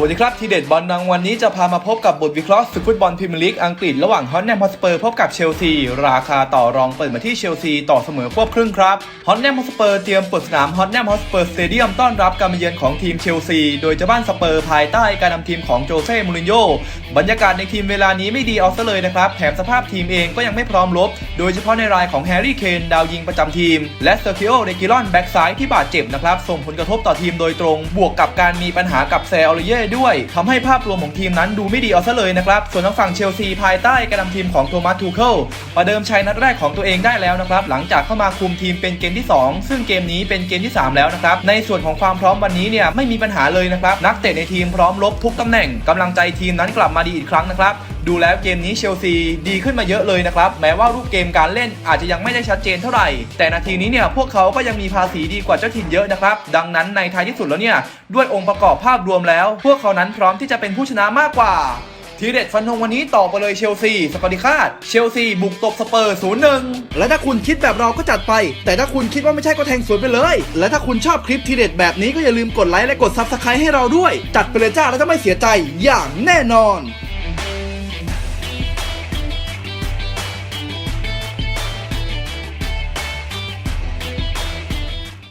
วัสดีครับ ทีเด็ดบอลดังวันนี้จะพามาพบกับบทวิเคราะห์ศึกฟุตบอลพรีเมียร์ลีกอังกฤษระหว่างฮอตแนมฮอสเปอร์พบกับเชลซี ราคาต่อรองเปิดมาที่เชลซีต่อเสมอควบครึ่งครับฮอตแนมฮอสเปอร์เตรียมเปิดสนามฮอตแนมฮอสเปอร์สเตเดียมต้อนรับการมาเยือนของทีมเชลซี โดยเจะบ้านสเปอร์ภายใต้การนำทีมของโจเซ่มูรินโญ่บรรยากาศในทีมเวลานี้ไม่ดีเอาซะเลยนะครับแถมสภาพทีมเองก็ยังไม่พร้อมรบโดยเฉพาะในรายของแฮร์รี่เคนดาวยิงประจำทีม และเซอร์คิโอเดกิลอนแบ็กซ้ายที่บาดเจ็บนะครับส่งผลกระทบต่อทีมโดยตรง บวกกับการมีปัญหากับแซออริเย่ด้วยทำให้ภาพรวมของทีมนั้นดูไม่ดีเอาซะเลยนะครับ ส่วนทางฝั่งเชลซีภายใต้การนำทีมของโทมัสทูเคิลประเดิมชัยนัดแรกของตัวเองได้แล้วนะครับ หลังจากเข้ามาคุมทีมเป็นเกมที่ 2 ซึ่งเกมนี้เป็นเกมที่ 3 แล้วนะครับ ในส่วนของความพร้อมวันนี้เนี่ยไม่มีปัญหาเลยนะครับ นักเตะในทีมพร้อมลบทุกตำแหน่งกำลังใจทีมนั้นกลับมาดีอีกครั้งนะครับดูแล้วเกมนี้เชลซีดีขึ้นมาเยอะเลยนะครับ แม้ว่ารูปเกมการเล่นอาจจะยังไม่ได้ชัดเจนเท่าไหร่ แต่นาทีนี้เนี่ยพวกเขาก็ยังมีภาษีดีกว่าเจ้าถิ่นเยอะนะครับ ดังนั้นในท้ายที่สุดแล้วเนี่ยด้วยองค์ประกอบภาพรวมแล้ว พวกเขานั้นพร้อมที่จะเป็นผู้ชนะมากกว่าทีเด็ดฟันธงวันนี้ต่อไปเลยเชลซี สกอริคาดเชลซีบุกตบสเปอร์ศูนย์หนึ่งและถ้าคุณคิดแบบเราก็จัดไป แต่ถ้าคุณคิดว่าไม่ใช่ก็แทงสวนไปเลย และถ้าคุณชอบคลิปทีเด็ดแบบนี้ก็อย่าลืมกดไลค์และกดซับสไครต์ให้เราด้วย จัดไปเลยจ้าแล้วจะไม่เสียใจอย่างแน่นอน